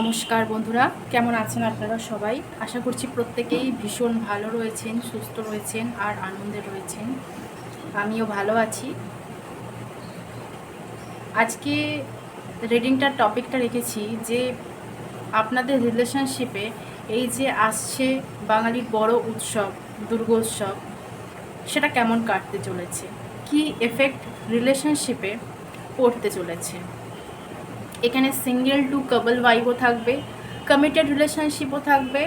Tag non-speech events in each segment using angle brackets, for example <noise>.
নমস্কার বন্ধুরা, কেমন আছেন আপনারা সবাই? আশা করছি প্রত্যেকেই ভীষণ ভালো রয়েছেন, সুস্থ রয়েছেন আর আনন্দে রয়েছেন। আমিও ভালো আছি। আজকে রিডিংটার টপিকটা রেখেছি যে আপনাদের রিলেশনশিপে এই যে আসছে বাঙালির বড় উৎসব দুর্গোৎসব সেটা কেমন কাটতে চলেছে? কি এফেক্ট রিলেশনশিপে পড়তে চলেছে? এখানে সিঙ্গেল টু কাবল ওয়াইফও থাকবে কমিটেড রিলেশনশিপও থাকবে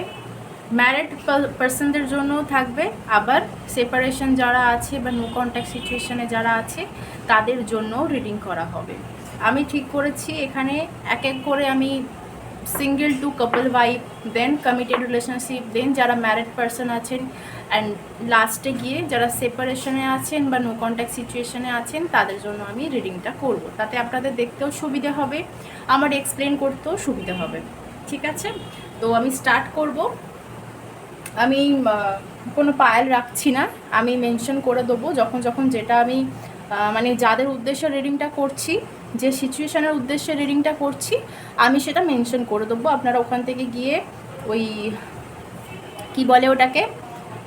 ম্যারিড পার্সনদের জন্যও থাকবে, আবার সেপারেশন যারা আছে বা নো কন্ট্যাক্ট সিচুয়েশনে যারা আছে, তাদের জন্যও রিডিং করা হবে। আমি ঠিক করেছি, এখানে এক এক করে আমি single to couple wife then committed relationship then যারা ম্যারিড পার্সন আছেন অ্যান্ড লাস্টে গিয়ে যারা সেপারেশনে আছেন বা নো কন্ট্যাক্ট সিচুয়েশনে আছেন, তাদের জন্য আমি রিডিংটা করব। তাতে আপনাদের দেখতেও সুবিধা হবে, আমার এক্সপ্লেন করতেও সুবিধা হবে। ঠিক আছে? তো আমি স্টার্ট করব। আমি কোনো পায়েল রাখছি না। আমি মেনশন করে দেবো যখন যখন যেটা আমি মানে যাদের উদ্দেশ্যে রিডিংটা করছি, যে সিচুয়েশনের উদ্দেশ্যে রিডিংটা করছি, আমি সেটা মেনশন করে দেবো। আপনারা ওখান থেকে গিয়ে ওই, কি বলে ওটাকে?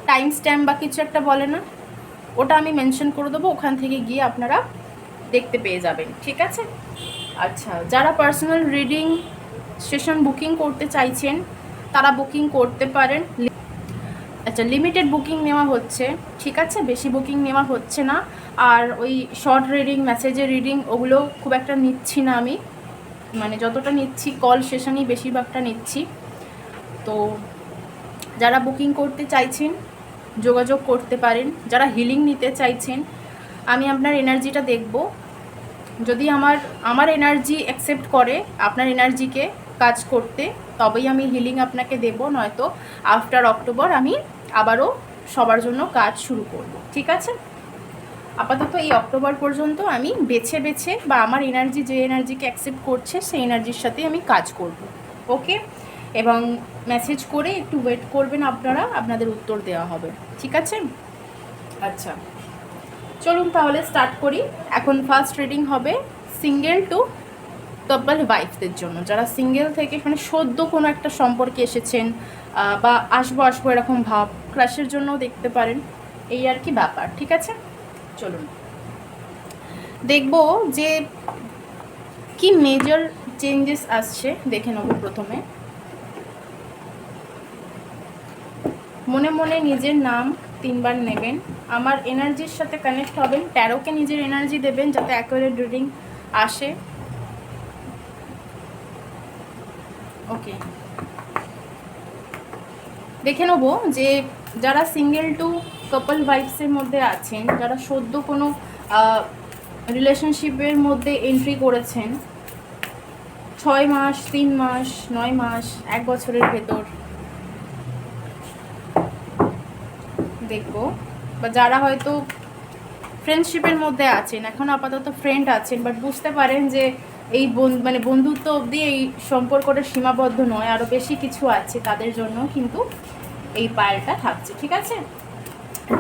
টাইম স্ট্যাম্প বা কিছু একটা বলে না, ওটা আমি মেনশন করে দেবো, ওখান থেকে গিয়ে আপনারা দেখতে পেয়ে যাবেন, ঠিক আছে? আচ্ছা যারা পার্সোনাল রিডিং সেশন বুকিং করতে চাইছেন, তারা বুকিং করতে পারেন। আচ্ছা লিমিটেড বুকিং নেওয়া হচ্ছে, ঠিক আছে? বেশি বুকিং নেওয়া হচ্ছে না। আর ওই শর্ট রিডিং মেসেজের রিডিং ওগুলো খুব একটা নিচ্ছি না আমি। মানে যতটা নিচ্ছি কল সেশনই বেশিরভাগটা নিচ্ছি। তো যারা বুকিং করতে চাইছেন যোগাযোগ করতে পারেন, যারা হিলিং নিতে চাইছেন, আমি আপনার এনার্জিটা দেখব। যদি আমার আমার এনার্জি অ্যাকসেপ্ট করে আপনার এনার্জিকে কাজ করতে, তবেই আমি হিলিং আপনাকে দেব, নয়তো আফটার অক্টোবর আমি আবারও সবার জন্য কাজ শুরু করব, ঠিক আছে? আপাতত এই অক্টোবর পর্যন্ত আমি বেছে বেছে বা আমার এনার্জি যে এনার্জিকে অ্যাকসেপ্ট করছে, সেই এনার্জির সাথে আমি কাজ করব ওকে এবং মেসেজ করে একটু ওয়েট করবেন আপনারা, আপনাদের উত্তর দেওয়া হবে। ঠিক আছে? আচ্ছা। চলুন তাহলে স্টার্ট করি। এখন ফার্স্ট রিডিং হবে সিঙ্গেল টু কাপল ওয়াইফদের জন্য। যারা সিঙ্গেল থেকে মানে সদ্য কোনো একটা সম্পর্কে এসেছেন বা আসব আসব এরকম ভাব ক্রাশের জন্যও দেখতে পারেন। এই আর কি ব্যাপার, ঠিক আছে? চলুন। দেখব যে কি মেজর চেঞ্জেস আসছে, দেখে নেব প্রথমে। মনে মনে নিজের নাম তিনবার নেবেন। আমার এনার্জির সাথে কানেক্ট হবেন। ট্যারোকে নিজের এনার্জি দেবেন যাতে অ্যাকুরেট রিডিং আসে। ওকে দেখে নেব যে যারা সিঙ্গেল টু কাপল ওয়াইফসের মধ্যে আছেন, যারা সদ্য কোনো রিলেশনশিপের মধ্যে এন্ট্রি করেছেন, ছয় মাস, তিন মাস, নয় মাস, এক বছরের ভেতর দেখব। বা যারা হয়তো ফ্রেন্ডশিপের মধ্যে আছেন, এখন আপাতত ফ্রেন্ড আছেন বাট বুঝতে পারেন যে এই মানে বন্ধুত্ব অবধি এই সম্পর্কটা সীমাবদ্ধ নয় আরও বেশি কিছু আছে তাদের জন্য কিন্তু এই পায়েলটা থাকছে, ঠিক আছে?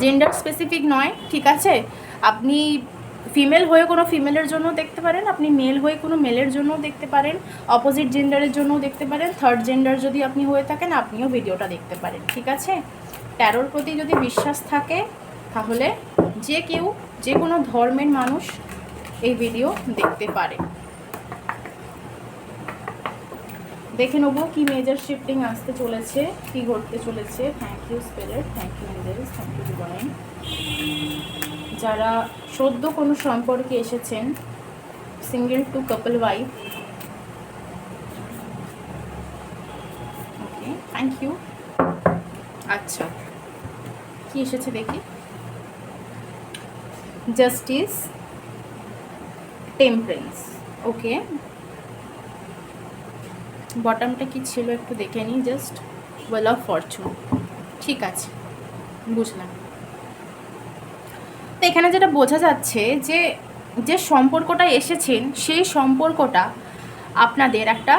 জেন্ডার স্পেসিফিক নয়, ঠিক আছে? আপনি ফিমেল হয়ে কোনো ফিমেলের জন্য দেখতে পারেন, আপনি মেল হয়ে কোনো মেলের জন্য দেখতে পারেন অপোজিট জেন্ডারের জন্য দেখতে পারেন থার্ড জেন্ডার যদি আপনি হয়ে থাকেন, আপনিও ভিডিওটা দেখতে পারেন, ঠিক আছে? ট্যারোর প্রতি যদি বিশ্বাস থাকে, তাহলে যে কেউ যে কোনো ধর্মের মানুষ এই ভিডিও দেখতে পারে। দেখে নেব কি মেজর শিফটিং আসতে চলেছে, কি ঘটতে চলেছে। Thank you spirit thank you angels thank you divine যারা সদ্য কোনো সম্পর্কে এসেছেন single to couple wife okay thank you আচ্ছা। কি এসেছে দেখি? জাস্টিস টেম্পারেন্স ওকে বটমটা কি ছিল একটু দেখে নিই জাস্ট ওয়েল অফ ফরচুন ঠিক আছে, বুঝলাম। তো এখানে যেটা বোঝা যাচ্ছে যে যে সম্পর্কটা এসেছেন, সেই সম্পর্কটা আপনাদের একটা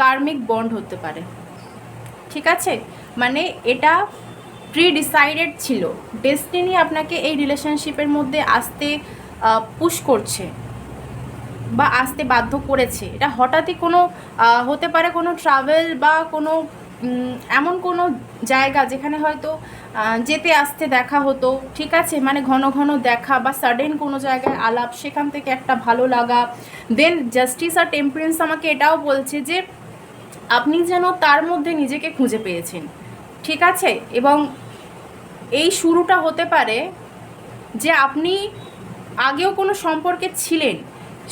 কার্মিক বন্ড হতে পারে, ঠিক আছে? মানে এটা প্রি ডিসাইডেড ছিল। ডেস্টিনি আপনাকে এই রিলেশনশিপের মধ্যে আসতে পুশ করছে বা আসতে বাধ্য করেছে। এটা হঠাৎই কোনো হতে পারে কোনো ট্রাভেল বা কোনো এমন কোনো জায়গা যেখানে হয়তো যেতে, আসতে দেখা হতো। ঠিক আছে? মানে ঘন ঘন দেখা বা সাডেন কোনো জায়গায় আলাপ, সেখান থেকে একটা ভালো লাগা। দেন জাস্টিস আর টেম্পারেন্স আমাকে এটাও বলছে যে, আপনি যেন তার মধ্যে নিজেকে খুঁজে পেয়েছেন। ঠিক আছে? এবং এই শুরুটা হতে পারে যে আপনি আগেও কোনো সম্পর্কে ছিলেন,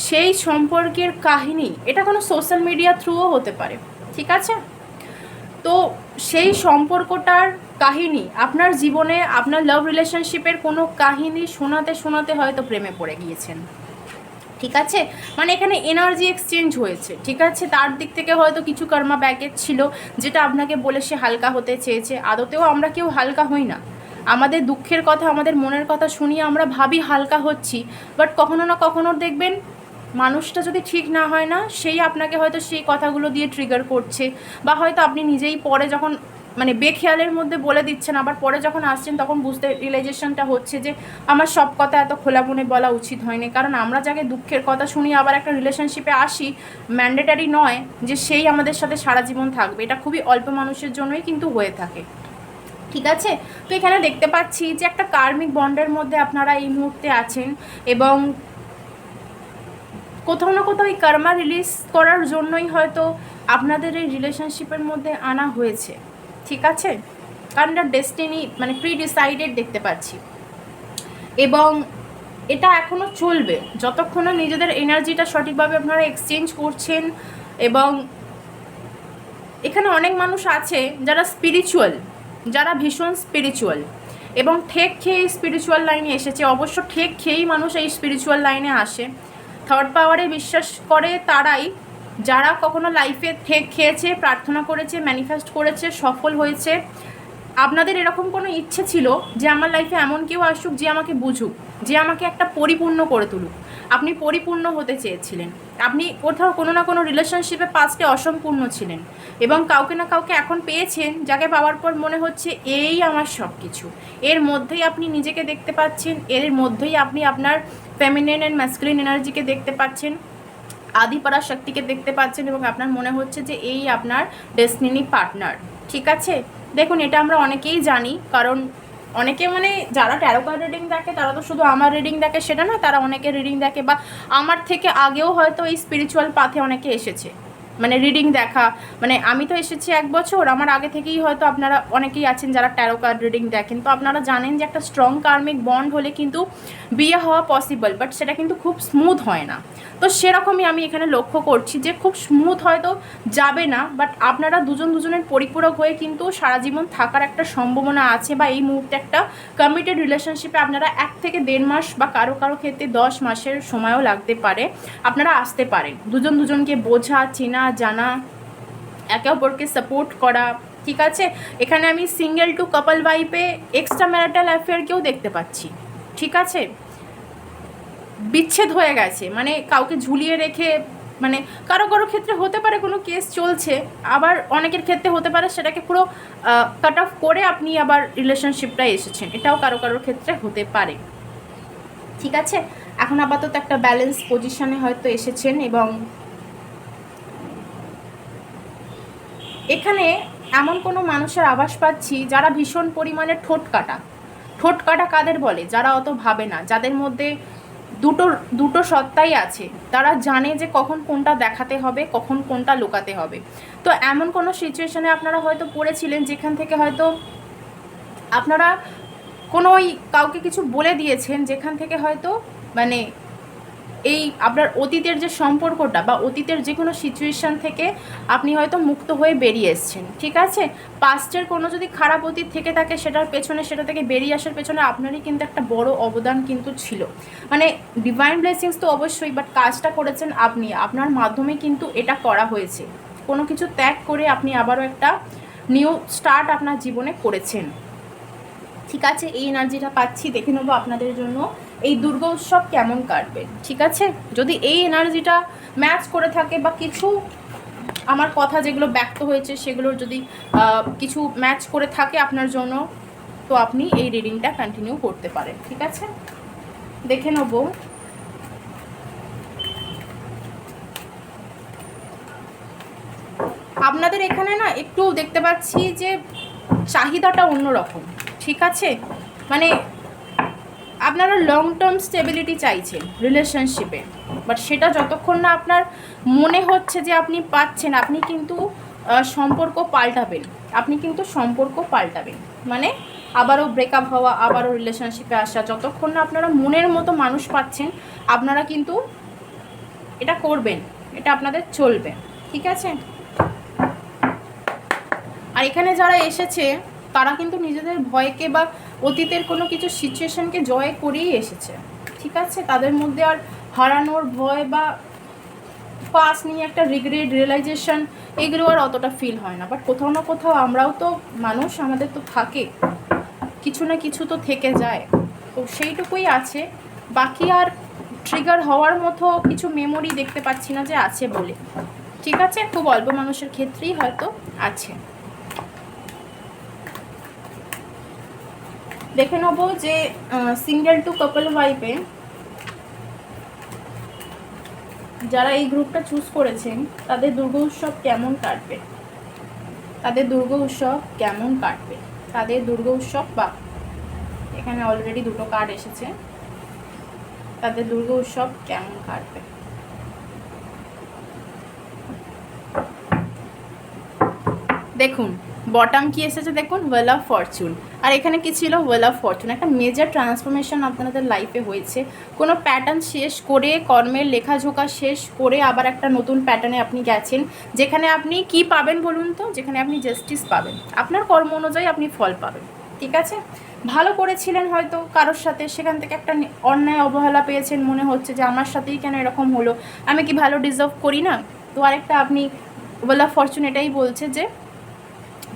সেই সম্পর্কের কাহিনী, এটা কোনো সোশ্যাল মিডিয়া থ্রুও হতে পারে, ঠিক আছে? তো সেই সম্পর্কটার কাহিনী, আপনার জীবনে, আপনার লাভ রিলেশনশিপের কোনো কাহিনী শোনাতে শোনাতে হয়তো প্রেমে পড়ে গিয়েছেন। ঠিক আছে? মানে এখানে এনার্জি এক্সচেঞ্জ হয়েছে, ঠিক আছে? তার দিক থেকে হয়তো কিছু কর্মা ব্যাগেজ ছিল, যেটা আপনাকে বলে সে হালকা হতে চেয়েছে। আদতেও আমরা কেউ হালকা হই না। আমাদের দুঃখের কথা, আমাদের মনের কথা শুনিয়ে আমরা ভাবি হালকা হচ্ছি। বাট কখনো না কখনো দেখবেন, মানুষটা যদি ঠিক না হয় না, সেই আপনাকে হয়তো সেই কথাগুলো দিয়ে ট্রিগার করছে। বা হয়তো আপনি নিজেই পরে যখন মানে বেখেয়ালের মধ্যে বলে দিচ্ছেন, আবার পরে যখন আসছেন তখন বুঝতে রিয়েলাইজেশনটা হচ্ছে যে আমার সব কথা এত খোলা মনে বলা উচিত হয়নি। কারণ আমরা যাকে দুঃখের কথা শুনি, আবার একটা রিলেশনশিপে আসি ম্যান্ডেটারি নয় যে সেই আমাদের সাথে সারা জীবন থাকবে। এটা খুবই অল্প মানুষের জন্যই কিন্তু হয়ে থাকে। ঠিক আছে? তো এখানে দেখতে পাচ্ছি যে একটা কার্মিক বন্ডের মধ্যে আপনারা এই মুহূর্তে আছেন এবং কোথাও না কোথাও এই কর্মা রিলিজ করার জন্যই হয়তো আপনাদের এই রিলেশনশিপের মধ্যে আনা হয়েছে। ঠিক আছে? কারণ এটা ডেস্টিনি মানে প্রি ডিসাইডেড দেখতে পাচ্ছি। এবং এটা এখনও চলবে। যতক্ষণ নিজেদের এনার্জিটা সঠিকভাবে আপনারা এক্সচেঞ্জ করছেন এবং এখানে অনেক মানুষ আছে যারা স্পিরিচুয়াল যারা ভীষণ স্পিরিচুয়াল এবং ঠেক খেয়ে স্পিরিচুয়াল লাইনে এসেছে। অবশ্য ঠেক খেয়েই মানুষ এই স্পিরিচুয়াল লাইনে আসে। থার্ড পাওয়ারে বিশ্বাস করে তারাই যারা কখনো লাইফে খেয়েছে, প্রার্থনা করেছে ম্যানিফেস্ট করেছে, সফল হয়েছে, আপনাদের এরকম কোনো ইচ্ছে ছিল যে আমার লাইফে এমন কেউ আসুক যে আমাকে বুঝুক, যে আমাকে একটা পরিপূর্ণ করে তুলুক? আপনি পরিপূর্ণ হতে চেয়েছিলেন। আপনি কোথাও কোনো না কোনো রিলেশনশিপে পাস্টে অসম্পূর্ণ ছিলেন এবং কাউকে না কাউকে এখন পেয়েছেন, যাকে পাওয়ার পর মনে হচ্ছে এই আমার সব কিছু এর মধ্যেই আপনি নিজেকে দেখতে পাচ্ছেন, এর মধ্যেই আপনি আপনার ফেমিনিন অ্যান্ড ম্যাসকুলিন এনার্জিকে দেখতে পাচ্ছেন। আদিপারা শক্তিকে দেখতে পাচ্ছেন এবং আপনার মনে হচ্ছে যে এই আপনার ডেস্টিনি পার্টনার ঠিক আছে? দেখুন, এটা আমরা অনেকেই জানি, কারণ অনেকে মানে যারা ট্যারোকার রিডিং দেখে, তারা তো শুধু আমার রিডিং দেখে, সেটা না, তারা অনেকে রিডিং দেখে বা আমার থেকে আগেও হয়তো এই স্পিরিচুয়াল পাথে অনেকে এসেছে। মানে রিডিং দেখা। মানে আমি তো এসেছি এক বছর, আমার আগে থেকেই হয়তো আপনারা অনেকেই আছেন যারা ট্যারো কার্ড রিডিং দেখেন। তো আপনারা জানেন যে একটা স্ট্রং কার্মিক বন্ড হলে কিন্তু বিয়ে হওয়া পসিবল বাট সেটা কিন্তু খুব স্মুথ হয় না। তো সেরকমই আমি এখানে লক্ষ্য করছি যে খুব স্মুথ হয়তো যাবে না বাট আপনারা দুজন দুজনের পরিপূরক হয়ে কিন্তু সারা জীবন থাকার একটা সম্ভাবনা আছে বা এই মুহূর্তে একটা কমিটেড রিলেশনশিপে আপনারা এক থেকে দেড় মাস বা কারও কারও ক্ষেত্রে দশ মাসের সময়ও লাগতে পারে। আপনারা আসতে পারেন। দুজন দুজনকে বোঝা, চেনা জানা, একে অপরকে সাপোর্ট করা, ঠিক আছে? এখানে আমি সিঙ্গেল টু কাপল ওয়াইফে এক্সট্রা ম্যারিটাল অ্যাফেয়ারকেও দেখতে পাচ্ছি, ঠিক আছে? বিচ্ছেদ হয়ে গেছে মানে কাউকে ঝুলিয়ে রেখে মানে কারও কারও ক্ষেত্রে হতে পারে কোনো কেস চলছে, আবার অনেকের ক্ষেত্রে হতে পারে সেটাকে পুরো কাট অফ করে আপনি আবার রিলেশনশিপটা এসেছেন, এটাও কারও কারোর ক্ষেত্রে হতে পারে, ঠিক আছে? এখন আপাতত একটা ব্যালেন্স পজিশনে হয়তো এসেছেন এবং এখানে এমন কোনো মানুষের আভাস পাচ্ছি যারা ভীষণ পরিমাণে ঠোঁট কাটা। ঠোঁট কাটা কাদের বলে? যারা অত ভাবে না, যাদের মধ্যে দুটো দুটো সত্তাই আছে। তারা জানে যে কখন কোনটা দেখাতে হবে, কখন কোনটা লুকাতে হবে। তো এমন কোনো সিচুয়েশনে আপনারা হয়তো পড়েছিলেন যেখান থেকে হয়তো আপনারা কোনো ওই কাউকে কিছু বলে দিয়েছেন যেখান থেকে হয়তো মানে এই আপনার অতীতের যে সম্পর্কটা বা অতীতের যে কোনো সিচুয়েশান থেকে আপনি হয়তো মুক্ত হয়ে বেরিয়ে এসছেন, ঠিক আছে? পাস্টের কোনো যদি খারাপ অতীত থেকে থাকে, সেটার পেছনে, সেটা থেকে বেরিয়ে আসার পেছনে আপনারই কিন্তু একটা বড় অবদান কিন্তু ছিল। মানে ডিভাইন ব্লেসিংস তো অবশ্যই বাট কাজটা করেছেন আপনি। আপনার মাধ্যমে কিন্তু এটা করা হয়েছে। কোনো কিছু ত্যাগ করে আপনি আবারও একটা নিউ স্টার্ট আপনার জীবনে করেছেন। ঠিক আছে? এই এনার্জিটা পাচ্ছি, দেখে নেব আপনাদের জন্য। এই দুর্গা উৎসব কেমন কাটবে? ঠিক আছে? যদি এই এনার্জিটা ম্যাচ করে থাকে বা কিছু আমার কথা যেগুলো ব্যক্ত হয়েছে সেগুলোর যদি কিছু ম্যাচ করে থাকে আপনার জন্য, তো আপনি এই রিডিংটা কন্টিনিউ করতে পারেন, ঠিক আছে? দেখে নেব। আপনাদের এখানে না একটু দেখতে পাচ্ছি যে চাহিদাটা অন্যরকম, ঠিক আছে? মানে আপনারা লং টার্ম স্টেবিলিটি চাইছেন রিলেশনশিপে বাট সেটা যতক্ষণ না আপনার মনে হচ্ছে যে আপনি পাচ্ছেন, আপনি কিন্তু সম্পর্ক পাল্টাবেন, আপনি কিন্তু সম্পর্ক পাল্টাবেন মানে আবারও ব্রেকআপ হওয়া, আবারও রিলেশনশিপে আসা, যতক্ষণ না আপনারা মনের মতো মানুষ পাচ্ছেন, আপনারা কিন্তু এটা করবেন, এটা আপনাদের চলবে, ঠিক আছে? আর এখানে যারা এসেছে, তারা কিন্তু নিজেদের ভয়কে বা অতীতের কোনো কিছু সিচুয়েশনকে জয় করেই এসেছে। ঠিক আছে? তাদের মধ্যে আর হারানোর ভয় বা পাস নিয়ে একটা রিগ্রেট রিয়েলাইজেশন এগুলো আর অতটা ফিল হয় না। বাট কোথাও না কোথাও আমরাও তো মানুষ, আমাদের তো থাকে। কিছু না কিছু তো থেকে যায়। তো সেইটুকুই আছে। বাকি আর ট্রিগার হওয়ার মতো কিছু মেমোরি দেখতে পাচ্ছি না যে আছে বলে। ঠিক আছে? খুব অল্প মানুষের ক্ষেত্রেই হয়তো আছে। দেখে নেব যে সিঙ্গেল টু কাপল ওয়াইফে যারা এই গ্রুপটা চুজ করেছেন, তাদের দুর্গা উৎসব কেমন কাটবে? তাদের দুর্গা উৎসব কেমন কাটবে? তাদের দুর্গা উৎসব বা এখানে অলরেডি দুটো কার্ড এসেছে। তাদের দুর্গা উৎসব কেমন কাটবে? দেখুন বটাম কি এসেছে দেখুন? ওয়েল অফ ফরচুন আর এখানে কি ছিল? ওয়েল অফ ফরচুন একটা মেজর ট্রান্সফরমেশন আপনাদের লাইফে হয়েছে। কোনো প্যাটার্ন শেষ করে, কর্মের লেখাঝোকা শেষ করে আবার একটা নতুন প্যাটার্নে আপনি গেছেন, যেখানে আপনি কি পাবেন বলুন তো? যেখানে আপনি জাস্টিস পাবেন। আপনার কর্ম অনুযায়ী আপনি ফল পাবেন। ঠিক আছে? ভালো করেছিলেন হয়তো কারোর সাথে, সেখান থেকে একটা অন্যায় অবহেলা পেয়েছেন, মনে হচ্ছে যে আমার সাথেই কেন এরকম হলো? আমি কি ভালো ডিজার্ভ করি না? তো আরেকটা আপনি ওয়েল অফ ফরচুন এটাই বলছে যে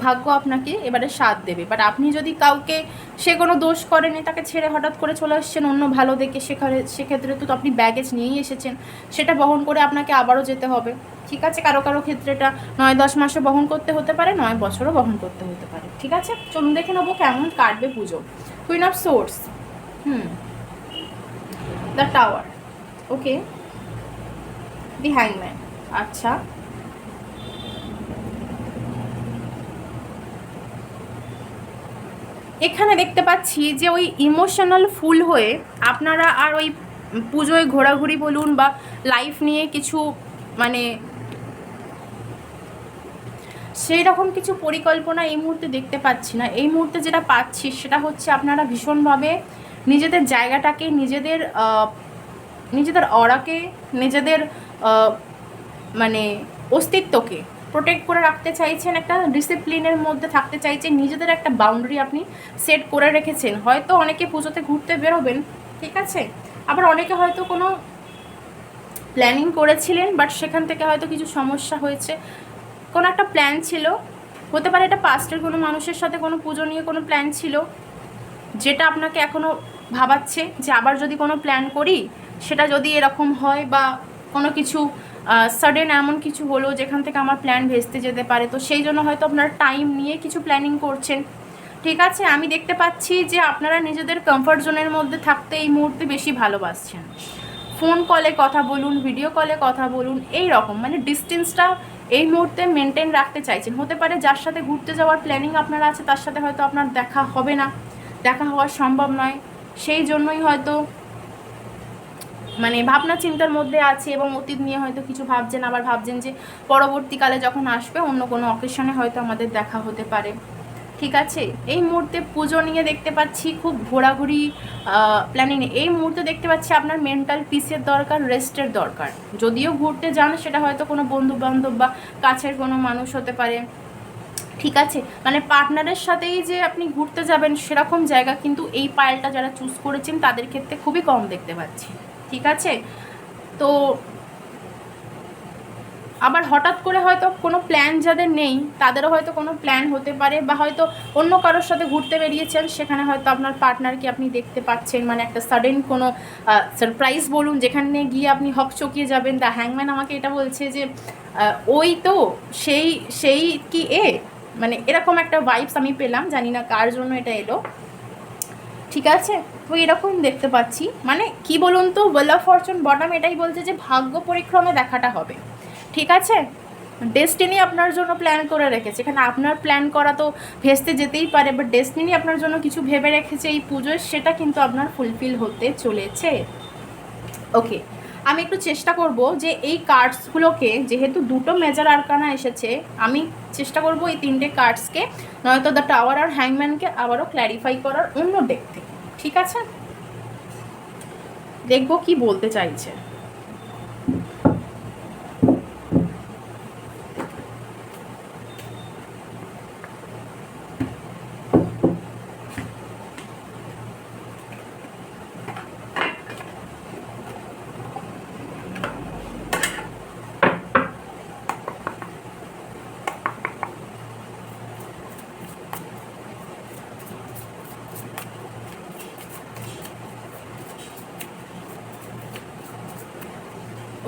ভাগ্য আপনাকে এবারে সাথ দেবে। বাট আপনি যদি কাউকে সে কোনো দোষ করেনি, তাকে ছেড়ে হঠাৎ করে চলে এসেছেন অন্য ভালো দেখে সেখানে সেক্ষেত্রে তো আপনি ব্যাগেজ নিয়েই এসেছেন। সেটা বহন করে আপনাকে আবারও যেতে হবে। ঠিক আছে? কারও কারও ক্ষেত্রে এটা নয়, দশ মাসে বহন করতে হতে পারে, নয় বছরও বহন করতে হতে পারে। ঠিক আছে? চলুন দেখে নেব কেমন কাটবে Puja. Queen of swords hmm. The tower okay the হ্যাংম্যান আচ্ছা। এখানে দেখতে পাচ্ছি যে ওই ইমোশনাল ফুল হয়ে আপনারা আর ওই পুজোয় ঘোরাঘুরি বলুন বা লাইফ নিয়ে কিছু মানে সেই রকম কিছু পরিকল্পনা এই মুহূর্তে দেখতে পাচ্ছি না। এই মুহূর্তে যেটা পাচ্ছি সেটা হচ্ছে আপনারা ভীষণভাবে নিজেদের জায়গাটাকে, নিজেদের নিজেদের অরাকে, নিজেদের মানে অস্তিত্বকে প্রোটেক্ট করে রাখতে চাইছেন, একটা ডিসিপ্লিনের মধ্যে থাকতে চাইছেন, নিজেদের একটা বাউন্ডারি আপনি সেট করে রেখেছেন। হয়তো অনেকে পুজোতে ঘুরতে বেরোবেন, ঠিক আছে? আবার অনেকে হয়তো কোনো প্ল্যানিং করেছিলেন বাট সেখান থেকে হয়তো কিছু সমস্যা হয়েছে। কোনো একটা প্ল্যান ছিল, হতে পারে এটা পাস্টের কোনো মানুষের সাথে কোনো পুজো নিয়ে কোনো প্ল্যান ছিল, যেটা আপনাকে এখনও ভাবাচ্ছে যে আবার যদি কোনো প্ল্যান করি, সেটা যদি এরকম হয় বা কোনো কিছু সাডেন এমন কিছু হলো যেখান থেকে আমার প্ল্যান ভেস্তে যেতে পারে। তো সেই জন্য হয়তো আপনারা টাইম নিয়ে কিছু প্ল্যানিং করছেন। ঠিক আছে? আমি দেখতে পাচ্ছি যে আপনারা নিজেদের কমফর্ট জোনের মধ্যে থাকতে এই মুহূর্তে বেশি ভালোবাসছেন। ফোন কলে কথা বলুন ভিডিও কলে কথা বলুন, এই রকম। মানে ডিস্টেন্সটা এই মুহূর্তে মেনটেন রাখতে চাইছেন। হতে পারে যার সাথে ঘুরতে যাওয়ার প্ল্যানিং আপনার আছে, তার সাথে হয়তো আপনার দেখা হবে না। দেখা হওয়া সম্ভব নয়। সেই জন্যই হয়তো মানে ভাবনা চিন্তার মধ্যে আছে এবং অতীত নিয়ে হয়তো কিছু ভাবছেন, আবার ভাবছেন যে পরবর্তীকালে যখন আসবে অন্য কোনো অকেশনে হয়তো আমাদের দেখা হতে পারে। ঠিক আছে? এই মুহূর্তে পুজো নিয়ে দেখতে পাচ্ছি খুব ঘোরাঘুরি প্ল্যানিং এই মুহূর্তে দেখতে পাচ্ছি আপনার মেন্টাল পিসের দরকার রেস্টের দরকার। যদিও ঘুরতে যান, সেটা হয়তো কোনো বন্ধু বান্ধব বা কাছের কোনো মানুষ হতে পারে। ঠিক আছে? মানে পার্টনারের সাথেই যে আপনি ঘুরতে যাবেন সেরকম জায়গা, কিন্তু এই পায়েলটা যারা চুজ করেছেন, তাদের ক্ষেত্রে খুবই কম দেখতে পাচ্ছি। ঠিক আছে? তো আবার হঠাৎ করে হয়তো কোনো প্ল্যান যাদের নেই, তাদেরও হয়তো কোনো প্ল্যান হতে পারে বা হয়তো অন্য কারোর সাথে ঘুরতে বেরিয়েছেন, সেখানে হয়তো আপনার পার্টনারকে আপনি দেখতে পাচ্ছেন। মানে একটা সাডেন কোনো সারপ্রাইজ বলুন, যেখানে গিয়ে আপনি হক চকিয়ে যাবেন। দ্য হ্যাংম্যান আমাকে এটা বলছে যে ওই তো, সেই সেই কি এ? মানে এরকম একটা ভাইবস আমি পেলাম, জানি না কার জন্য এটা এলো। ঠিক আছে? তো এরকম দেখতে পাচ্ছি। মানে কি বলুন তো ওয়েল অফ ফরচুন বটম এটাই বলছে যে ভাগ্য পরিক্রমে দেখাটা হবে। ঠিক আছে? ডেস্টিনি আপনার জন্য প্ল্যান করে রেখেছে। এখানে আপনার প্ল্যান করা তো ভেস্তে যেতেই পারে বাট ডেস্টিনি আপনার জন্য কিছু ভেবে রেখেছে। এই পুজোয় সেটা কিন্তু আপনার ফুলফিল হতে চলেছে। ওকে আমি একটু চেষ্টা করব যে এই কার্ডসগুলোকে, যেহেতু দুটো মেজার আরকানা এসেছে, আমি চেষ্টা করব এই তিনটে কার্ডসকে, নয়তো দ্য টাওয়ার আর হ্যাংম্যানকে আবারও ক্ল্যারিফাই করার অন্য ডেক থেকে। ঠিক আছে? দেখব কি বলতে চাইছে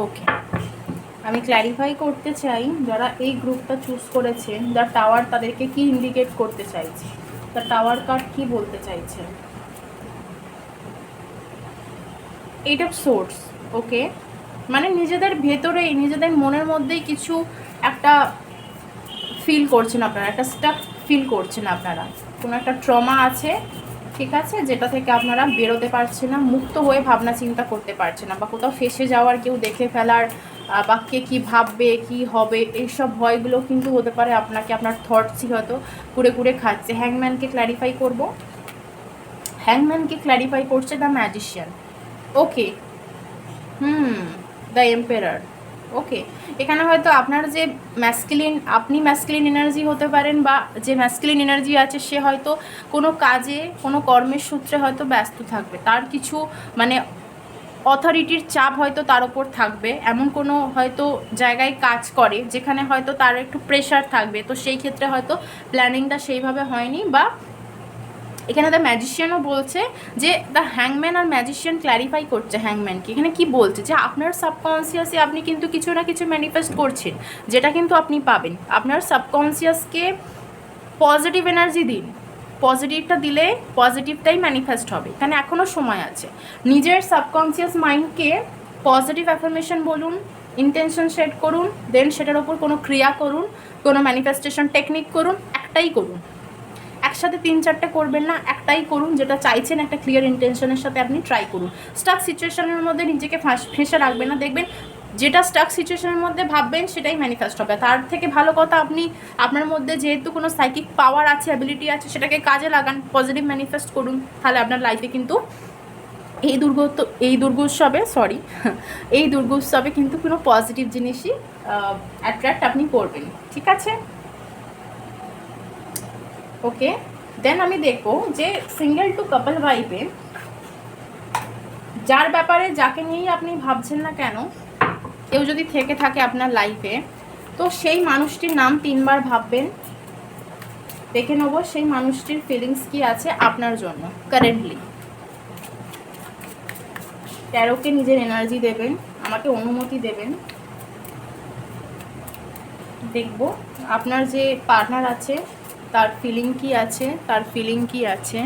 ওকে আমি ক্ল্যারিফাই করতে চাই, যারা এই গ্রুপটা চুজ করেছে দ্য টাওয়ার তাদেরকে কি ইন্ডিকেট করতে চাইছে? দ্য টাওয়ার কার্ড কি বলতে চাইছে? এইট অফ সোর্স ওকে মানে নিজেদের ভেতরেই নিজেদের মনের মধ্যেই কিছু একটা ফিল করছেন আপনারা, একটা স্টাফ ফিল করছেন আপনারা। কোনো একটা ট্রমা আছে, ঠিক আছে? যেটা থেকে আপনারা বেরোতে পারছে না, মুক্ত হয়ে ভাবনা চিন্তা করতে পারছে না, বা কোথাও ফেসে যাওয়ার, কেউ দেখে ফেলার আহ, বা কে কী ভাববে কি হবে এইসব ভয়গুলো কিন্তু হতে পারে আপনাকে আপনার থটসই হয়তো কুড়ে কুড়ে খাচ্ছে। হ্যাংম্যানকে ক্ল্যারিফাই করব। হ্যাংম্যানকে ক্ল্যারিফাই করছে the magician okay hmm the emperor okay এখানে হয়তো আপনার যে ম্যাসকিলিন আপনি ম্যাসকিলিন এনার্জি হতে পারেন বা যে ম্যাসকিলিন এনার্জি আছে সে হয়তো কোনো কাজে কোনো কর্মের সূত্রে হয়তো ব্যস্ত থাকবে। তার কিছু মানে অথরিটির চাপ হয়তো তার ওপর থাকবে। এমন কোনো হয়তো জায়গায় কাজ করে, যেখানে হয়তো তার একটু প্রেশার থাকবে। তো সেই ক্ষেত্রে হয়তো প্ল্যানিংটা সেইভাবে হয়নি বা এখানে দ্য ম্যাজিশিয়ানও বলছে যে দ্য হ্যাংম্যান আর ম্যাজিশিয়ান ক্ল্যারিফাই করছে হ্যাংম্যানকে এখানে কি বলছে? যে, আপনার সাবকনসিয়াসে আপনি কিন্তু কিছু না কিছু ম্যানিফেস্ট করছেন, যেটা কিন্তু আপনি পাবেন। আপনার সাবকনসিয়াসকে পজিটিভ এনার্জি দিন। পজিটিভটা দিলে পজিটিভটাই ম্যানিফেস্ট হবে। এখানে এখনও সময় আছে। নিজের সাবকনসিয়াস মাইন্ডকে পজিটিভ অ্যাফার্মেশন বলুন ইন্টেনশন সেট করুন দেন সেটার ওপর কোনো ক্রিয়া করুন, কোনো ম্যানিফেস্টেশন টেকনিক করুন, একটাই করুন। একসাথে তিন চারটে করবেন না, একটাই করুন, যেটা চাইছেন একটা ক্লিয়ার ইন্টেনশনের সাথে আপনি ট্রাই করুন। স্টাক সিচুয়েশনের মধ্যে নিজেকে ফাঁস, ফেঁসে রাখবেন না। দেখবেন যেটা স্টাক সিচুয়েশনের মধ্যে ভাববেন সেটাই ম্যানিফেস্ট হবে। তার থেকে ভালো কথা আপনি, আপনার মধ্যে যেহেতু কোনো সাইকিক পাওয়ার আছে অ্যাবিলিটি আছে, সেটাকে কাজে লাগান পজিটিভ ম্যানিফেস্ট করুন, তাহলে আপনার লাইফে কিন্তু এই দুর্গোত্ব এই দুর্গোৎসবে সরি <laughs> এই দুর্গোৎসবে কিন্তু কোনো পজিটিভ জিনিসই অ্যাট্রাক্ট আপনি করবেন, ঠিক আছে? ওকে দেন আমি দেখব যে সিঙ্গেল টু কাপল ভাইবে যার ব্যাপারে যাকে নিয়েই আপনি ভাবছেন না কেন কেউ যদি থেকে থাকে আপনার লাইফে তো সেই মানুষটির নাম তিনবার ভাববেন। দেখে নেব সেই মানুষটির ফিলিংস কি আছে আপনার জন্য কারেন্টলি তেরোকে নিজের এনার্জি দেবেন, আমাকে অনুমতি দেবেন। দেখব আপনার যে পার্টনার আছে, তার ফিলিং কি আছে, তার ফিলিং কি আছে,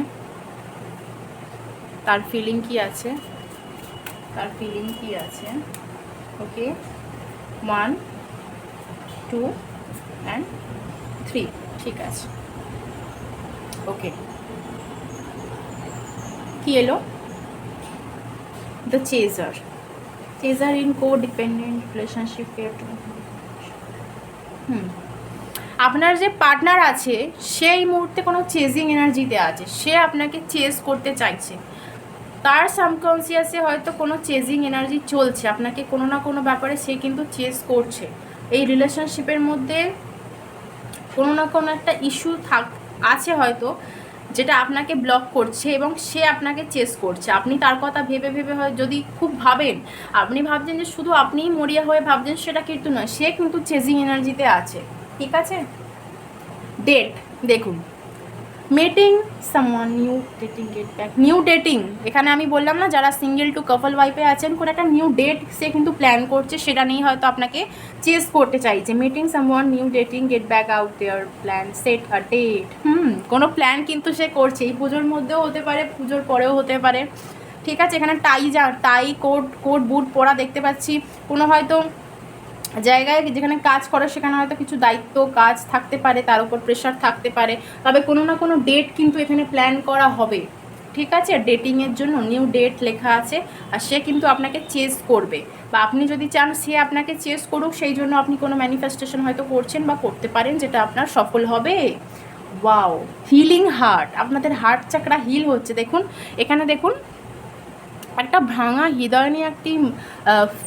তার ফিলিং কি আছে, তার ফিলিং কি আছে। Okay? One two and three ঠিক আছে। ওকে। কি এলো? The chaser chaser in codependent relationship hmm. আপনার যে পার্টনার আছে সেই মুহূর্তে কোনো চেজিং এনার্জিতে আছে। সে আপনাকে চেজ করতে চাইছে। তার সাবকনসিয়াসে হয়তো কোনো চেজিং এনার্জি চলছে। আপনাকে কোনো না কোনো ব্যাপারে সে কিন্তু চেজ করছে। এই রিলেশনশিপের মধ্যে কোনো না কোনো একটা ইস্যু থাক, আছে হয়তো, যেটা আপনাকে ব্লক করছে এবং সে আপনাকে চেস করছে। আপনি তার কথা ভেবে ভেবে হয়, যদি খুব ভাবেন, আপনি ভাবছেন যে শুধু আপনিই মরিয়া হয়ে ভাবছেন, সেটা কিন্তু নয়, সে কিন্তু চেজিং এনার্জিতে আছে। ঠিক আছে? ডেট দেখুন। Meeting someone new dating get back new dating এখানে আমি বললাম না, যারা সিঙ্গেল টু কাপল ওয়াইফে আছেন, কোনো একটা নিউ ডেট সে কিন্তু প্ল্যান করছে, সেটা নিয়েই হয়তো আপনাকে চেস করতে চাইছে। Meeting someone new dating get back out there plan set a date hmm, কোনো প্ল্যান কিন্তু সে করছে। এই পুজোর মধ্যেও হতে পারে, পুজোর পরেও হতে পারে। ঠিক আছে, এখানে টাই যা টাই কোট কোট বুট পরা দেখতে পাচ্ছি। কোনো হয়তো জায়গায় যেখানে কাজ করে, সেখানে হয়তো কিছু দায়িত্ব, কাজ থাকতে পারে, তার উপর প্রেশার থাকতে পারে। তবে কোনো না কোনো ডেট কিন্তু এখানে প্ল্যান করা হবে। ঠিক আছে? ডেটিংয়ের জন্য নিউ ডেট লেখা আছে, আর সে কিন্তু আপনাকে চেস করবে। বা আপনি যদি চান সে আপনাকে চেস করুক, সেই জন্য আপনি কোনো ম্যানিফেস্টেশন হয়তো করছেন বা করতে পারেন, যেটা আপনার সফল হবে। ওয়াও হিলিং হার্ট আপনাদের হার্ট চাকরা হিল হচ্ছে। দেখুন, এখানে দেখুন একটা ভাঙা হৃদয় নিয়ে একটি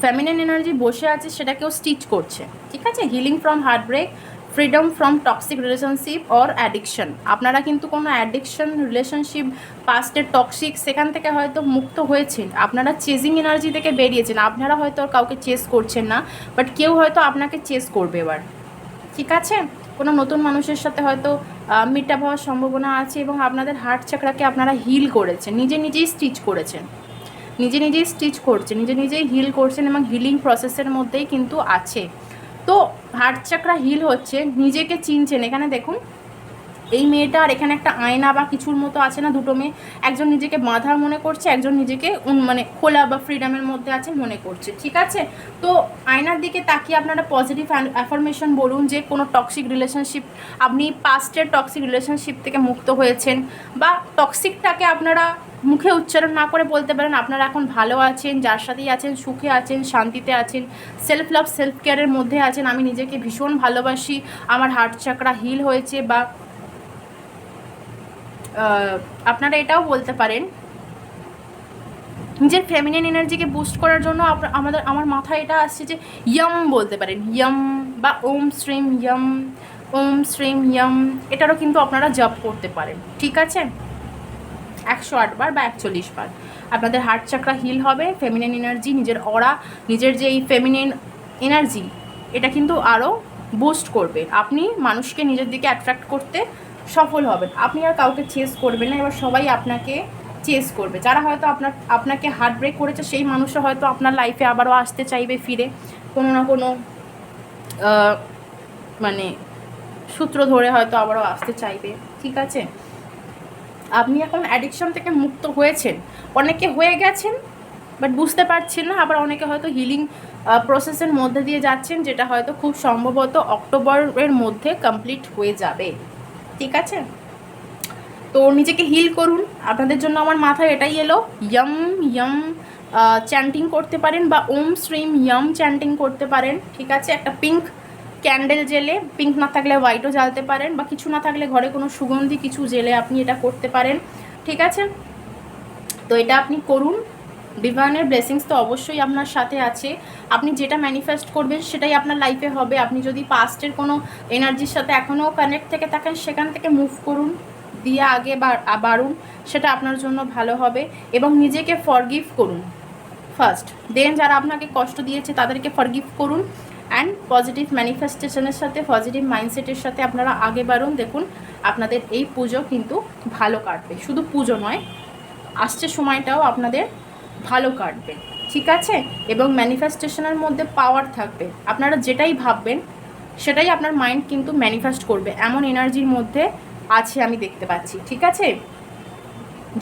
ফ্যামিলিন এনার্জি বসে আছে, সেটাকেও স্টিচ করছে। ঠিক আছে? Healing from heartbreak freedom from toxic relationship or addiction আপনারা কিন্তু কোনো অ্যাডিকশন রিলেশনশিপ পাস্টের টক্সিক সেখান থেকে হয়তো মুক্ত হয়েছেন। আপনারা চেজিং এনার্জি থেকে বেরিয়েছেন। আপনারা হয়তো কাউকে চেস করছেন না বাট কেউ হয়তো আপনাকে চেস করবে এবার। ঠিক আছে? কোনো নতুন মানুষের সাথে হয়তো মিট আপ হওয়ার সম্ভাবনা আছে এবং আপনাদের হার্ট চাকরাকে আপনারা হিল করেছেন। নিজে নিজেই স্টিচ করেছেন। নিজে নিজেই স্টিচ করছে, নিজে নিজেই হিল করছেন এবং হিলিং প্রসেসের মধ্যেই কিন্তু আছে। তো হার্ট চাকরা হিল হচ্ছে, নিজেকে চিনছেন। এখানে দেখুন এই মেয়েটা আর এখানে একটা আয়না বা কিছুর মতো আছে না, দুটো মেয়ে। একজন নিজেকে বাঁধা মনে করছে, একজন নিজেকে মানে খোলা বা ফ্রিডমের মধ্যে আছে মনে করছে, ঠিক আছে? তো আয়নার দিকে তাকিয়ে আপনারা পজিটিভ অ্যাফরমেশন বলুন যে কোনো টক্সিক রিলেশনশিপ আপনি পাস্টের টক্সিক রিলেশনশিপ থেকে মুক্ত হয়েছেন বা টক্সিকটাকে আপনারা মুখে উচ্চারণ না করে বলতে পারেন, আপনারা এখন ভালো আছেন, যার সাথেই আছেন, সুখে আছেন, শান্তিতে আছেন সেলফ লাভ সেলফ কেয়ারের মধ্যে আছেন। আমি নিজেকে ভীষণ ভালোবাসি, আমার হার্ট চাকরা হিল হয়েছে বা আপনারা এটাও বলতে পারেন নিজের ফেমিনিন এনার্জিকে বুস্ট করার জন্য আমাদের আমার মাথায় এটা আসছে যে ইয়ম বলতে পারেন। ইয়ম বা ওম শ্রীম ইয়ম ওম শ্রীম ইয়ম এটারও কিন্তু আপনারা জব করতে পারেন। ঠিক আছে? একশো আট বার বা একচল্লিশ বার। আপনাদের হার্ট চাকরা হিল হবে ফেমিনিন এনার্জি নিজের অরা নিজের যে এই ফেমিনিন এনার্জি এটা কিন্তু আরও বুস্ট করবে। আপনি মানুষকে নিজের দিকে অ্যাট্রাক্ট করতে সফল হবেন। আপনি আর কাউকে চেস করবেন না, এবার সবাই আপনাকে চেস করবে। যারা হয়তো আপনার, আপনাকে হার্ট ব্রেক করেছে, সেই মানুষরা হয়তো আপনার লাইফে আবারও আসতে চাইবে ফিরে। কোনো না কোনো মানে সূত্র ধরে হয়তো আবারও আসতে চাইবে, ঠিক আছে? আপনি এখন অ্যাডিকশন থেকে মুক্ত হয়েছেন। অনেকে হয়ে গেছেন বাট বুঝতে পারছেন না, আবার অনেকে হয়তো হিলিং প্রসেসের মধ্যে দিয়ে যাচ্ছেন, যেটা হয়তো খুব সম্ভবত অক্টোবরের মধ্যে কমপ্লিট হয়ে যাবে। ঠিক আছে? তো নিজেকে হিল করুন। আপনাদের জন্য আমার মাথায় এটাই এলো ইয়ম ইয়ম চ্যান্টিং করতে পারেন বা ওম, শ্রীম ইয়ম চ্যান্টিং করতে পারেন, ঠিক আছে? একটা পিঙ্ক ক্যান্ডেল জেলে পিঙ্ক না থাকলে হোয়াইটও জ্বালতে পারেন বা কিছু না থাকলে ঘরে কোনো সুগন্ধি কিছু জেলে আপনি এটা করতে পারেন, ঠিক আছে? তো এটা আপনি করুন। ডিভাইনের ব্লেসিংস তো অবশ্যই আপনার সাথে আছে। আপনি যেটা ম্যানিফেস্ট করবেন সেটাই আপনার লাইফে হবে। আপনি যদি পাস্টের কোনো এনার্জির সাথে এখনও কানেক্ট থেকে থাকেন, সেখান থেকে মুভ করুন, দিয়ে আগে বাড়ুন, সেটা আপনার জন্য ভালো হবে এবং নিজেকে ফরগিভ করুন। ফার্স্ট দেন যারা আপনাকে কষ্ট দিয়েছে তাদেরকে ফরগিভ করুন অ্যান্ড পজিটিভ ম্যানিফেস্টেশনের সাথে পজিটিভ মাইন্ডসেটের সাথে আপনারা আগে বাড়ুন। দেখুন, আপনাদের এই পুজো কিন্তু ভালো কাটবে। শুধু পুজো নয়, আসছে সময়টাও আপনাদের ভালো কাটবে, ঠিক আছে? এবং ম্যানিফেস্টেশনের মধ্যে পাওয়ার থাকবে। আপনারা যেটাই ভাববেন, সেটাই আপনার মাইন্ড কিন্তু ম্যানিফেস্ট করবে। এমন এনার্জির মধ্যে আছে আমি দেখতে পাচ্ছি, ঠিক আছে?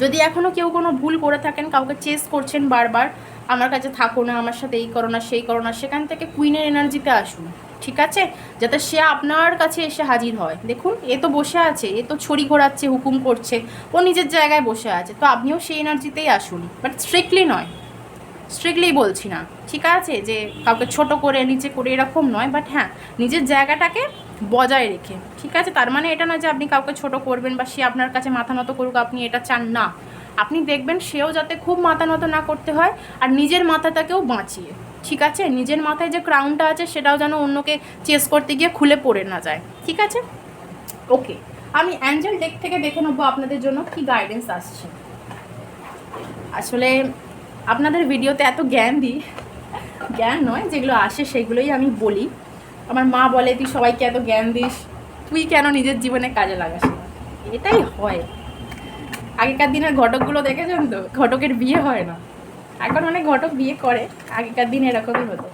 যদি এখনও কেউ কোনো ভুল করে থাকেন, কাউকে চেস করছেন বারবার, আমার কাছে থাকো না, আমার সাথে এই করো না, সেই করো না, সেখান থেকে কুইনের এনার্জিতে আসুন। ঠিক আছে? যাতে সে আপনার কাছে এসে হাজির হয়। দেখুন, এ তো বসে আছে, এ তো ছড়ি ঘোরাচ্ছে, হুকুম করছে, ও নিজের জায়গায় বসে আছে। তো আপনিও সেই এনার্জিতেই আসুন। বাট স্ট্রিক্টলি নয়। স্ট্রিক্টলি বলছি না। ঠিক আছে? যে কাউকে ছোট করে, নিচে করে এরকম নয়, বাট হ্যাঁ নিজের জায়গাটাকে বজায় রেখে। ঠিক আছে? তার মানে এটা নয় যে আপনি কাউকে ছোট করবেন বা সে আপনার কাছে মাথা নত করুক, আপনি এটা চান না। আপনি দেখবেন সেও যাতে খুব মাথা নত না করতে হয় আর নিজের মাথাটাকেও বাঁচিয়ে। ঠিক আছে? নিজের মাথায় যে ক্রাউনটা আছে, সেটাও যেন অন্যকে চেস করতে গিয়ে খুলে পড়ে না যায়। ঠিক আছে? ওকে আমি অ্যাঞ্জেল ডেক থেকে দেখে নেব আপনাদের জন্য কি গাইডেন্স আসছে। আসলে আপনাদের ভিডিওতে এত জ্ঞান দিই জ্ঞান নয়, যেগুলো আসে সেগুলোই আমি বলি। আমার মা বলে, তুই সবাইকে এত জ্ঞান দিস, তুই কেন নিজের জীবনে কাজে লাগাস এটাই হয়। আগেকার দিনের ঘটকগুলো দেখেছেন তো? ঘটকের বিয়ে হয় না। এখন অনেক ঘটক বিয়ে করে, আগেকার দিন এরকমই হতো।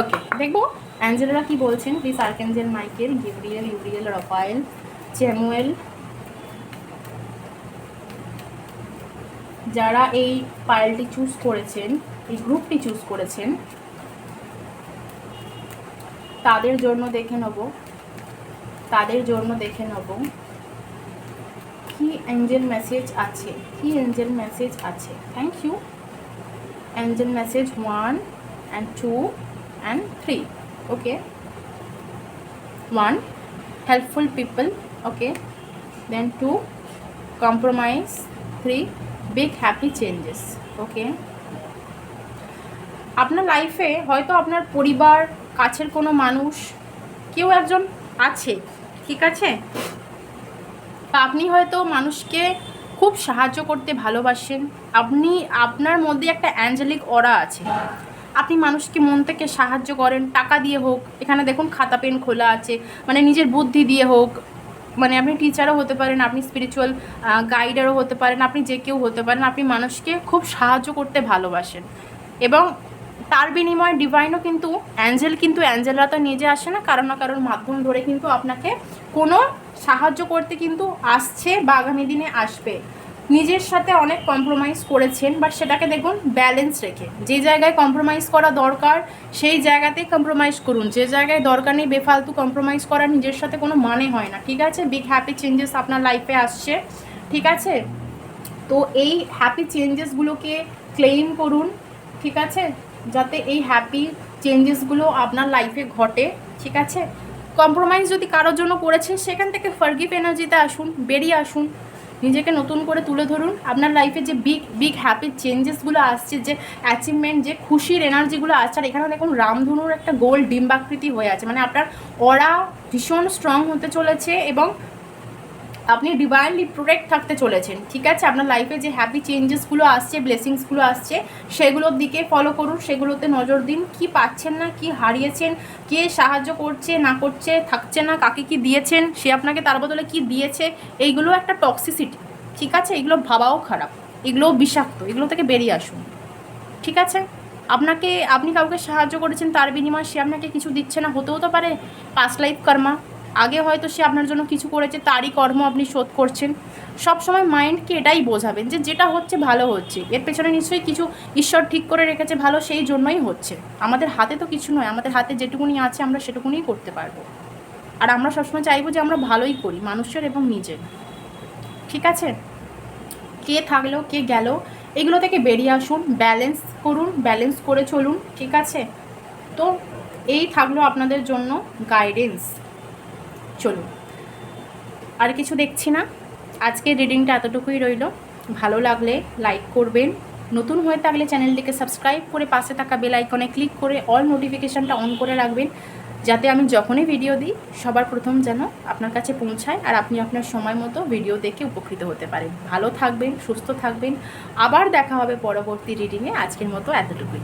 ওকে দেখব। অ্যাঞ্জেলরা কি বলছেন? Please archangel Michael Gabriel Uriel Raphael Chamuel যারা এই পাইলটি চুজ করেছেন, এই গ্রুপটি চুজ করেছেন, তাদের জন্য দেখে নেব। তাদের জন্য দেখে নেব। কি এঞ্জেল মেসেজ আছে? কি এঞ্জেল মেসেজ আছে? Thank you angel message one and two and three okay one helpful people okay then two compromise three big happy changes okay আপনার লাইফে হয়তো আপনার পরিবার, কাছের কোনো মানুষ, কেউ একজন আছে? ঠিক আছে? তা আপনি হয়তো মানুষকে খুব সাহায্য করতে ভালোবাসেন। আপনি, আপনার মধ্যে একটা অ্যাঞ্জেলিক অরা আছে। আপনি মানুষকে মন থেকে সাহায্য করেন, টাকা দিয়ে হোক, এখানে দেখুন খাতা পেন খোলা আছে মানে নিজের বুদ্ধি দিয়ে হোক মানে আপনি টিচারও হতে পারেন, আপনি স্পিরিচুয়াল গাইডারও হতে পারেন, আপনি যে কেউ হতে পারেন, আপনি মানুষকে খুব সাহায্য করতে ভালোবাসেন। এবং তার বিনিময়ে ডিভাইনও কিন্তু অ্যাঞ্জেল কিন্তু অ্যাঞ্জেলরা তো নিজে আসে না, কারও না কারোর মাধ্যম ধরে কিন্তু আপনাকে কোনো সাহায্য করতে কিন্তু আসছে বা আগামী দিনে আসবে। নিজের সাথে অনেক কম্প্রোমাইজ করেছেন বাট সেটাকে দেখুন ব্যালেন্স রেখে। যে জায়গায় কম্প্রোমাইজ করা দরকার, সেই জায়গাতেই কম্প্রোমাইজ করুন। যে জায়গায় দরকার নেই, বেফালতু কম্প্রোমাইজ করা নিজের সাথে কোনো মানে হয় না, ঠিক আছে? বিগ হ্যাপি চেঞ্জেস আপনার লাইফে আসছে, ঠিক আছে? তো এই হ্যাপি চেঞ্জেসগুলোকে ক্লেম করুন, ঠিক আছে? যাতে এই হ্যাপি চেঞ্জেসগুলো আপনার লাইফে ঘটে, ঠিক আছে? কম্প্রোমাইজ যদি কারোর জন্য করেছেন, সেখান থেকে ফার্গিভ এনার্জিতে আসুন, বেরিয়ে আসুন, নিজেকে নতুন করে তুলে ধরুন। আপনার লাইফে যে বিগ বিগ হ্যাপি চেঞ্জেসগুলো আসছে, যে অ্যাচিভমেন্ট যে খুশির এনার্জিগুলো আসছে, আর এখানে দেখুন রামধনুর একটা গোল ডিম্বাকৃতি হয়ে আছে। মানে আপনার অরা ভীষণ স্ট্রং হতে চলেছে এবং আপনি ডিভাইনলি প্রোটেক্ট থাকতে চলেছেন, ঠিক আছে? আপনার লাইফে যে হ্যাপি চেঞ্জেসগুলো আসছে ব্লেসিংসগুলো আসছে, সেগুলোর দিকে ফলো করুন, সেগুলোতে নজর দিন, কি পাচ্ছেন না, কি হারিয়েছেন, কে সাহায্য করছে, না করছে, থাকছে না, কাকে কি দিয়েছেন, সে আপনাকে তার বদলে কি দিয়েছে, এইগুলো একটা টক্সিসিটি ঠিক আছে? এগুলো ভাবাও খারাপ, এগুলোও বিষাক্ত, এগুলো থেকে বেরিয়ে আসুন, ঠিক আছে? আপনাকে, আপনি কাউকে সাহায্য করেছেন তার বিনিময়ে, সে আপনাকে কিছু দিচ্ছে না, হতেও তো পারে পাস্ট লাইফ কর্মা আগে হয়তো সে আপনার জন্য কিছু করেছে, তারই কর্ম আপনি শোধ করছেন। সব সময় মাইন্ডকে এটাই বোঝাবেন যে যেটা হচ্ছে ভালো হচ্ছে। এর পেছনে নিশ্চয়ই কিছু ঈশ্বর ঠিক করে রেখেছে, ভালো সেই জন্যই হচ্ছে। আমাদের হাতে তো কিছু নয়, আমাদের হাতে যেটুকুনি আছে আমরা সেটুকুনি করতে পারব। আর আমরা সবসময় চাইব যে আমরা ভালোই করি, মানুষের এবং নিজের। ঠিক আছে? কে থাকল, কে গেল, এগুলো থেকে বেরিয়ে আসুন ব্যালেন্স করুন ব্যালেন্স করে চলুন, ঠিক আছে? তো এই থাকল আপনাদের জন্য গাইডেন্স চলুন। আর কিছু দেখছি না। আজকের রিডিংটা এতটুকুই রইল। ভালো লাগলে লাইক করবেন। নতুন হয়ে থাকলে চ্যানেলটিকে সাবস্ক্রাইব করে পাশে থাকা বেল আইকনে ক্লিক করে অল নোটিফিকেশানটা অন করে রাখবেন। যাতে আমি যখনই ভিডিও দিই, সবার প্রথম যেন আপনার কাছে পৌঁছায় আর আপনি আপনার সময় মতো ভিডিও দেখে উপকৃত হতে পারেন। ভালো থাকবেন, সুস্থ থাকবেন। আবার দেখা হবে পরবর্তী রিডিংয়ে আজকের মতো এতটুকুই।